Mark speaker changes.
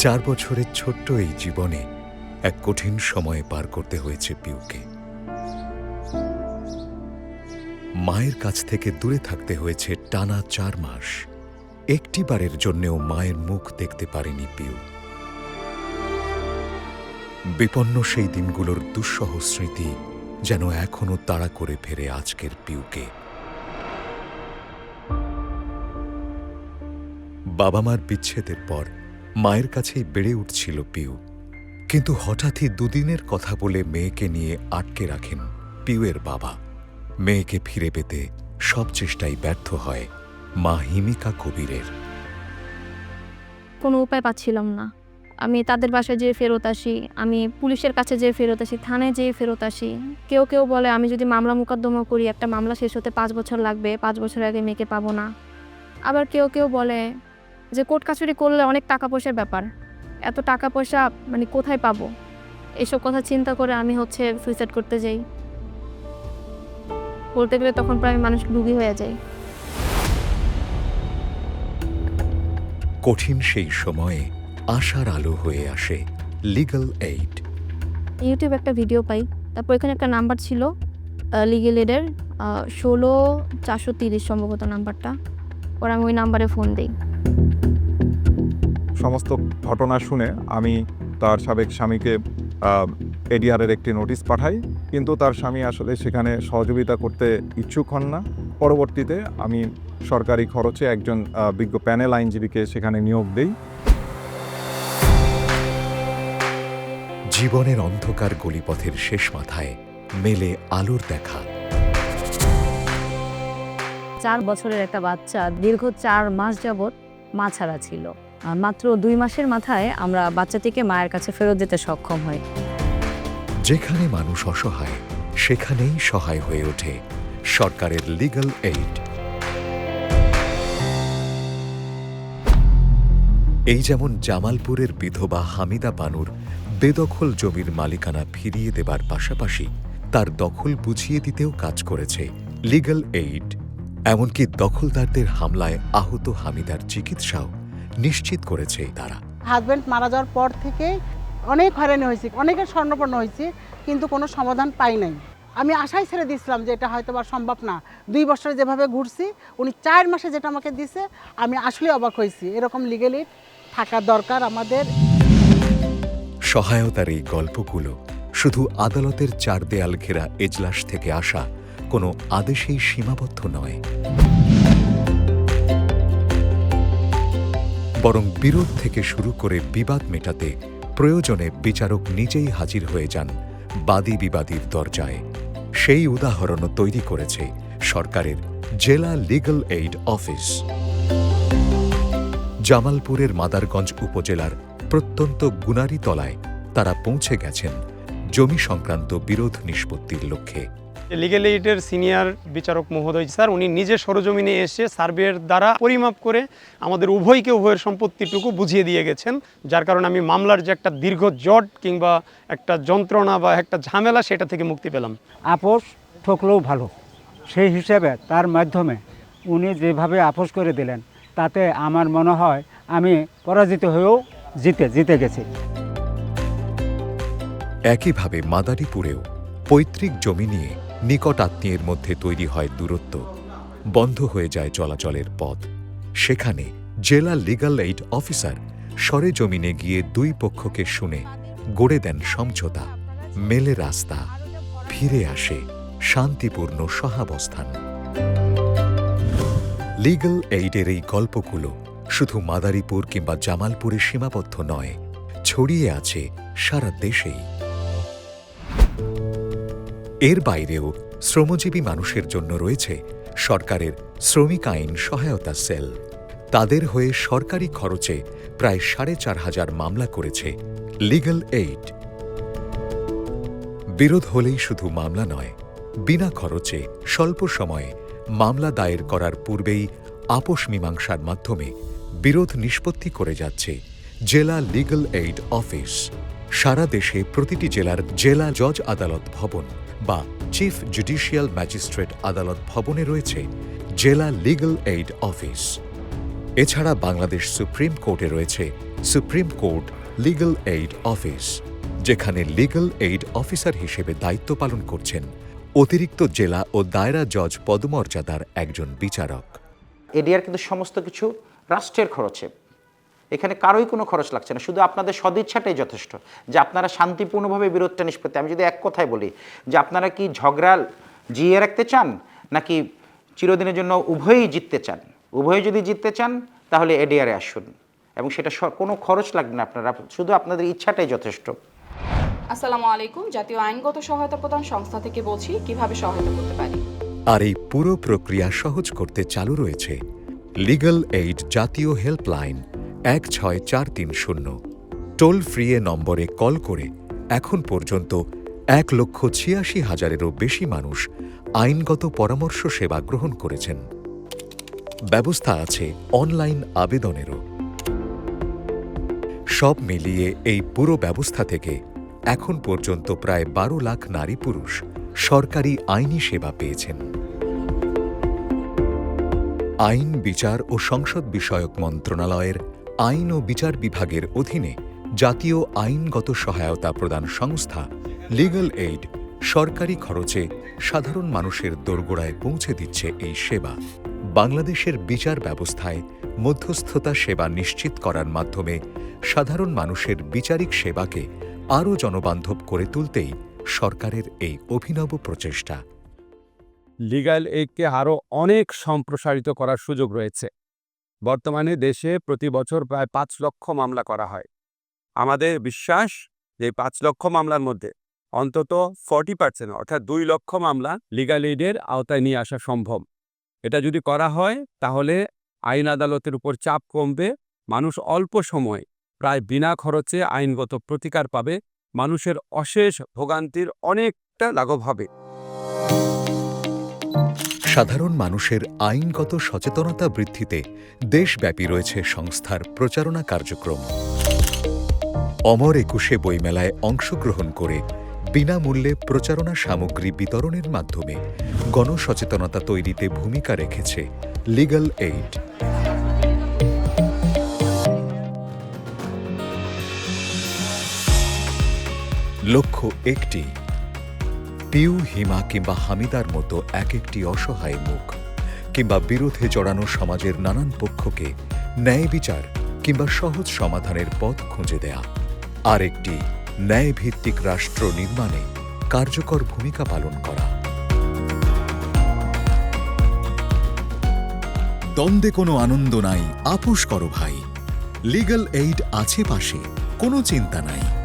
Speaker 1: চার বছরের ছোট্ট এই জীবনে এক কঠিন সময়ে পার করতে হয়েছে পিউকে। মায়ের কাছ থেকে দূরে থাকতে হয়েছে টানা চার মাস। একটি বারের জন্যেও মায়ের মুখ দেখতে পারেনি পিউ। বিপন্ন সেই দিনগুলোর দুঃসহ স্মৃতি যেন এখনও তাড়া করে ফেরে আজকের পিউকে। বাবা মার বিচ্ছেদের পর মায়ের কাছেই বেড়ে উঠছিল পিউ। কিন্তু হঠাৎই দুদিনের কথা বলে মেয়েকে নিয়ে আটকে রাখেন পিউয়ের বাবা। মেয়েকে ফিরে পেতে সব চেষ্টাই ব্যর্থ হয় মা হিমিকা কবিরের।
Speaker 2: কোনো উপায় পাচ্ছিলাম না। আমি তাদের বাসায় যেয়ে ফেরত আসি, আমি পুলিশের কাছে যেয়ে ফেরত আসি, থানায় যেয়ে ফেরত আসি। কেউ কেউ বলে, আমি যদি মামলা মোকদ্দমা করি, একটা মামলা শেষ হতে পাঁচ বছর লাগবে, পাঁচ বছর আগে মেয়েকে পাবো না। আবার কেউ কেউ বলে যে কোর্ট কাছুরি করলে অনেক টাকা পয়সার ব্যাপার। এত টাকা পয়সা মানে কোথায় পাবো? এসব কথা চিন্তা করে আমি হচ্ছে সুইসাইড করতে যাই। বলতে গেলে তখন প্রায় মানুষ রুগী হয়ে যায়।
Speaker 1: কঠিন সেই সময়ে আশার আলো হয়ে আসে লিগাল এইড
Speaker 2: ইউটিউবে একটা ভিডিও পাই তারপর এখানে একটা নাম্বার ছিল লিগেল এডের ষোলো চারশো তিরিশ সম্ভবত নাম্বারটা। পরে আমি ওই নাম্বারে ফোন দিই।
Speaker 3: সমস্ত ঘটনা শুনে আমি তার সাবেক স্বামীকে এডিআরের একটি নোটিশ পাঠাই। কিন্তু তার স্বামী আসলে সেখানে সহযোগিতা করতে ইচ্ছুক হন না। পরবর্তীতে আমি সরকারি খরচে একজন বিজ্ঞ প্যানেল আইনজীবীকে সেখানে নিয়োগ দেই।
Speaker 1: জীবনের অন্ধকার গলিপথের শেষ মাথায় মেলে আলোর দেখা।
Speaker 4: চার বছরের একটা বাচ্চা দীর্ঘ চার মাস যাবৎ মা ছাড়া ছিল মাত্র দুই মাসের মাথায় আমরা বাচ্চাটিকে মায়ের কাছে ফেরত দিতে সক্ষম হই।
Speaker 1: যেখানে মানুষ অসহায়, সেখানেই সহায় হয়ে ওঠে সরকারের লিগ্যাল এইড এই যেমন জামালপুরের বিধবা হামিদা বানুর বেদখল জমির মালিকানা ফিরিয়ে দেবার পাশাপাশি তার দখল বুঝিয়ে দিতেও কাজ করেছে লিগাল এইড এমনকি দখলদারদের হামলায় আহত হামিদার চিকিৎসাও নিশ্চিত করেছে তারা।
Speaker 5: হাজব্যান্ড মারা যাওয়ার পর থেকে অনেক হয়রানি হয়েছে অনেকের স্বর্ণপন্ন হয়েছে কিন্তু কোনো সমাধান পাই নাই। আমি আশাই ছেড়ে দিয়েছিলাম যে এটা হয়তো বা সম্ভব না। দুই বছরে যেভাবে ঘুরছি উনি চার মাসে যেটা আমাকে দিছে আমি আসলে অবাক হয়েছি। এরকম লিগেলি থাকা দরকার আমাদের।
Speaker 1: সহায়তার এই গল্পগুলো শুধু আদালতের চার দেয়াল ঘেরা এজলাস থেকে আসা কোনো আদেশেই সীমাবদ্ধ নয়। বরং বিরোধ থেকে শুরু করে বিবাদ মেটাতে প্রয়োজনে বিচারক নিজেই হাজির হয়ে যান বাদী বিবাদীর দরজায়। সেই উদাহরণও তৈরি করেছে সরকারের জেলা লিগ্যাল এইড অফিস। জামালপুরের মাদারগঞ্জ উপজেলার প্রত্যন্ত গুনারিতলায় তারা পৌঁছে গেছেন জমি সংক্রান্ত বিরোধ নিষ্পত্তির লক্ষ্যে।
Speaker 6: লিগেল এইডের সিনিয়র বিচারক মহোদয় স্যার উনি নিজে সরজমিনে এসে সার্ভের দ্বারা পরিমাপ করে আমাদের উভয়কে উভয়ের সম্পত্তিটুকু বুঝিয়ে দিয়ে গেছেন যার কারণে আমি মামলার যে একটা দীর্ঘ জট কিংবা একটা যন্ত্রণা বা একটা ঝামেলা সেটা থেকে মুক্তি পেলাম।
Speaker 7: আপোষ ঠকলেও ভালো। সেই হিসেবে তার মাধ্যমে উনি যেভাবে আপোষ করে দিলেন তাতে আমার মনে হয় আমি পরাজিত হয়েও জিতে জিতে গেছি।
Speaker 1: একইভাবে মাদারীপুরেও পৈতৃক জমি নিয়ে নিকট আত্মীয়ের মধ্যে তৈরি হয় দূরত্ব, বন্ধ হয়ে যায় চলাচলের পথ। সেখানে জেলা লিগাল এইড অফিসার সরেজমিনে গিয়ে দুই পক্ষকে শুনে গড়ে দেন সমঝোতা। মেলে রাস্তা, ফিরে আসে শান্তিপূর্ণ সহাবস্থান। লিগাল এইডের এই গল্পগুলো শুধু মাদারীপুর কিংবা জামালপুরে সীমাবদ্ধ নয়, ছড়িয়ে আছে সারা দেশেই। এর বাইরেও শ্রমজীবী মানুষের জন্য রয়েছে সরকারের শ্রমিক আইন সহায়তা সেল। তাদের হয়ে সরকারি খরচে প্রায় সাড়ে চার হাজার মামলা করেছে লিগ্যাল এইড বিরোধ হলেই শুধু মামলা নয়, বিনা খরচে স্বল্প সময়ে মামলা দায়ের করার পূর্বেই আপোষ মীমাংসার মাধ্যমে বিরোধ নিষ্পত্তি করে যাচ্ছে জেলা লিগ্যাল এইড অফিস সারা দেশে প্রতিটি জেলার জেলা জজ আদালত ভবন বা চিফ জুডিশিয়াল ম্যাজিস্ট্রেট আদালত ভবনে রয়েছে জেলা লিগ্যাল এইড অফিস এছাড়া বাংলাদেশ সুপ্রিম কোর্টে রয়েছে supreme court legal aid office যেখানে লিগ্যাল এইড অফিসার হিসেবে দায়িত্ব পালন করছেন অতিরিক্ত জেলা ও দায়রা জজ পদমর্যাদার একজন বিচারক।
Speaker 8: এডিআর কিন্তু সমস্ত কিছু রাষ্ট্রের খরচে। এখানে কারোই কোনো খরচ লাগছে না। শুধু আপনাদের সদিচ্ছাটাই যথেষ্ট যে আপনারা শান্তিপূর্ণভাবে বিরোধটা নিষ্পত্তি। আমি যদি এক কথায় বলি যে আপনারা কি ঝগড়া জিয়ে রাখতে চান নাকি চিরদিনের জন্য উভয়ই জিততে চান? উভয়ই যদি জিততে চান তাহলে এডিআরে আসুন। এবং সেটা স- কোনো খরচ লাগবে না আপনারা। শুধু আপনাদের ইচ্ছাটাই যথেষ্ট।
Speaker 9: আসসালামু আলাইকুম। জাতীয় আইনগত সহায়তা প্রদান সংস্থা থেকে বলছি কীভাবে সহায়তা করতে পারি?
Speaker 1: আর এই পুরো প্রক্রিয়া সহজ করতে চালু রয়েছে। লিগ্যাল এইড জাতীয় হেল্পলাইন এক ছয় চার তিন শূন্য। টোল ফ্রি এ নম্বরে কল করে এখন পর্যন্ত এক লক্ষ ছিয়াশি হাজারেরও বেশি মানুষ আইনগত পরামর্শ সেবা গ্রহণ করেছেন। ব্যবস্থা আছে অনলাইন আবেদনেরও। সব মিলিয়ে এই পুরো ব্যবস্থা থেকে এখন পর্যন্ত প্রায় বারো লাখ নারী পুরুষ সরকারি আইনি সেবা পেয়েছেন। আইন, বিচার ও সংসদ বিষয়ক মন্ত্রণালয়ের আইন ও বিচার বিভাগের অধীনে জাতীয় আইনগত সহায়তা প্রদান সংস্থা লিগ্যাল এইড সরকারি খরচে সাধারণ মানুষের দোরগোড়ায় পৌঁছে দিচ্ছে এই সেবা। বাংলাদেশের বিচার ব্যবস্থায় মধ্যস্থতা সেবা নিশ্চিত করার মাধ্যমে সাধারণ মানুষের বিচারিক সেবাকে আরও জনবান্ধব করে তুলতেই সরকারের এই অভিনব প্রচেষ্টা।
Speaker 10: লিগ্যাল এইডকে আরও অনেক সম্প্রসারিত করার সুযোগ রয়েছে। বর্তমানে দেশে প্রতি বছর প্রায় পাঁচ লক্ষ মামলা করা হয়। আমাদের বিশ্বাস যে পাঁচ লক্ষ মামলার মধ্যে অন্তত ফর্টি পার্সেন্ট, অর্থাৎ দুই লক্ষ মামলা লিগ্যাল এইডের আওতায় নিয়ে আসা সম্ভব। এটা যদি করা হয়, তাহলে আইন আদালতের উপর চাপ কমবে, মানুষ অল্প সময় প্রায় বিনা খরচে আইনগত প্রতিকার পাবে, মানুষের অশেষ ভোগান্তির অনেকটা লাঘব হবে।
Speaker 1: সাধারণ মানুষের আইনগত সচেতনতা বৃদ্ধিতে দেশব্যাপী রয়েছে সংস্থার প্রচারণা কার্যক্রম। অমর একুশে বইমেলায় অংশগ্রহণ করে বিনামূল্যে প্রচারণা সামগ্রী বিতরণের মাধ্যমে গণসচেতনতা তৈরিতে ভূমিকা রেখেছে লিগ্যাল এইড। লক্ষ্য একটি পিউ, হিমা কিংবা হামিদার মতো এক একটি অসহায় মুখ, কিংবা বিরোধে জড়ানো সমাজের নানান পক্ষকে ন্যায় বিচার কিংবা সহজ সমাধানের পথ খুঁজে দেয়া। আর একটি ন্যায়ভিত্তিক রাষ্ট্র নির্মাণে কার্যকর ভূমিকা পালন করা। দ্বন্দ্বে কোনো আনন্দ নাই, আপোষ করো ভাই। লিগ্যাল এইড আছে পাশে, কোনো চিন্তা নাই।